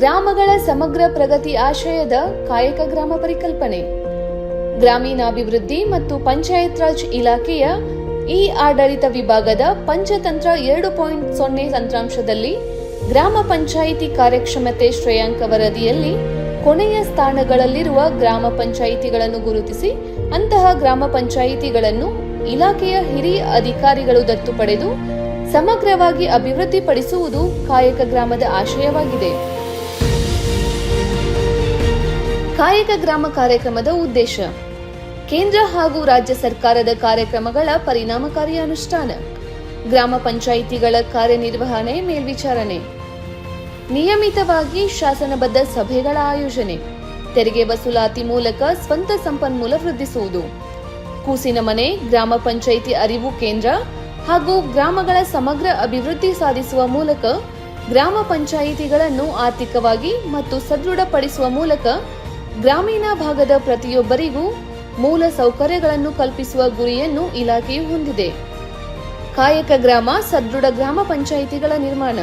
ಗ್ರಾಮಗಳ ಸಮಗ್ರ ಪ್ರಗತಿ ಆಶಯದ ಕಾಯಕ ಗ್ರಾಮ ಪರಿಕಲ್ಪನೆ. ಗ್ರಾಮೀಣಾಭಿವೃದ್ಧಿ ಮತ್ತು ಪಂಚಾಯತ್ ರಾಜ್ ಇಲಾಖೆಯ ಇ ಆಡಳಿತ ವಿಭಾಗದ ಪಂಚತಂತ್ರ ಎರಡು ಪಾಯಿಂಟ್ ಸೊನ್ನೆ ತಂತ್ರಾಂಶದಲ್ಲಿ ಗ್ರಾಮ ಪಂಚಾಯಿತಿ ಕಾರ್ಯಕ್ಷಮತೆ ಶ್ರೇಯಾಂಕ ವರದಿಯಲ್ಲಿ ಕೊನೆಯ ಸ್ಥಾನಗಳಲ್ಲಿರುವ ಗ್ರಾಮ ಪಂಚಾಯಿತಿಗಳನ್ನು ಗುರುತಿಸಿ ಅಂತಹ ಗ್ರಾಮ ಪಂಚಾಯಿತಿಗಳನ್ನು ಇಲಾಖೆಯ ಹಿರಿಯ ಅಧಿಕಾರಿಗಳು ದತ್ತು ಪಡೆದು ಸಮಗ್ರವಾಗಿ ಅಭಿವೃದ್ಧಿಪಡಿಸುವುದು ಕಾಯಕ ಗ್ರಾಮದ ಆಶಯವಾಗಿದೆ. ಕಾಯಕ ಗ್ರಾಮ ಕಾರ್ಯಕ್ರಮದ ಉದ್ದೇಶ. ಕೇಂದ್ರ ಹಾಗೂ ರಾಜ್ಯ ಸರ್ಕಾರದ ಕಾರ್ಯಕ್ರಮಗಳ ಪರಿಣಾಮಕಾರಿ ಅನುಷ್ಠಾನ. ಗ್ರಾಮ ಪಂಚಾಯಿತಿಗಳ ಕಾರ್ಯನಿರ್ವಹಣೆ ಮೇಲ್ವಿಚಾರಣೆ. ನಿಯಮಿತವಾಗಿ ಶಾಸನಬದ್ಧ ಸಭೆಗಳ ಆಯೋಜನೆ. ತೆರಿಗೆ ವಸೂಲಾತಿ ಮೂಲಕ ಸ್ವಂತ ಸಂಪನ್ಮೂಲ ವೃದ್ಧಿಸುವುದು. ಕೂಸಿನ ಮನೆ, ಗ್ರಾಮ ಪಂಚಾಯಿತಿ ಅರಿವು ಕೇಂದ್ರ ಹಾಗೂ ಗ್ರಾಮಗಳ ಸಮಗ್ರ ಅಭಿವೃದ್ಧಿ ಸಾಧಿಸುವ ಮೂಲಕ ಗ್ರಾಮ ಪಂಚಾಯಿತಿಗಳನ್ನು ಆರ್ಥಿಕವಾಗಿ ಮತ್ತು ಸದೃಢಪಡಿಸುವ ಮೂಲಕ ಗ್ರಾಮೀಣ ಭಾಗದ ಪ್ರತಿಯೊಬ್ಬರಿಗೂ ಮೂಲ ಸೌಕರ್ಯಗಳನ್ನು ಕಲ್ಪಿಸುವ ಗುರಿಯನ್ನು ಇಲಾಖೆಯು ಹೊಂದಿದೆ. ಕಾಯಕ ಗ್ರಾಮ, ಸದೃಢ ಗ್ರಾಮ ಪಂಚಾಯಿತಿಗಳ ನಿರ್ಮಾಣ.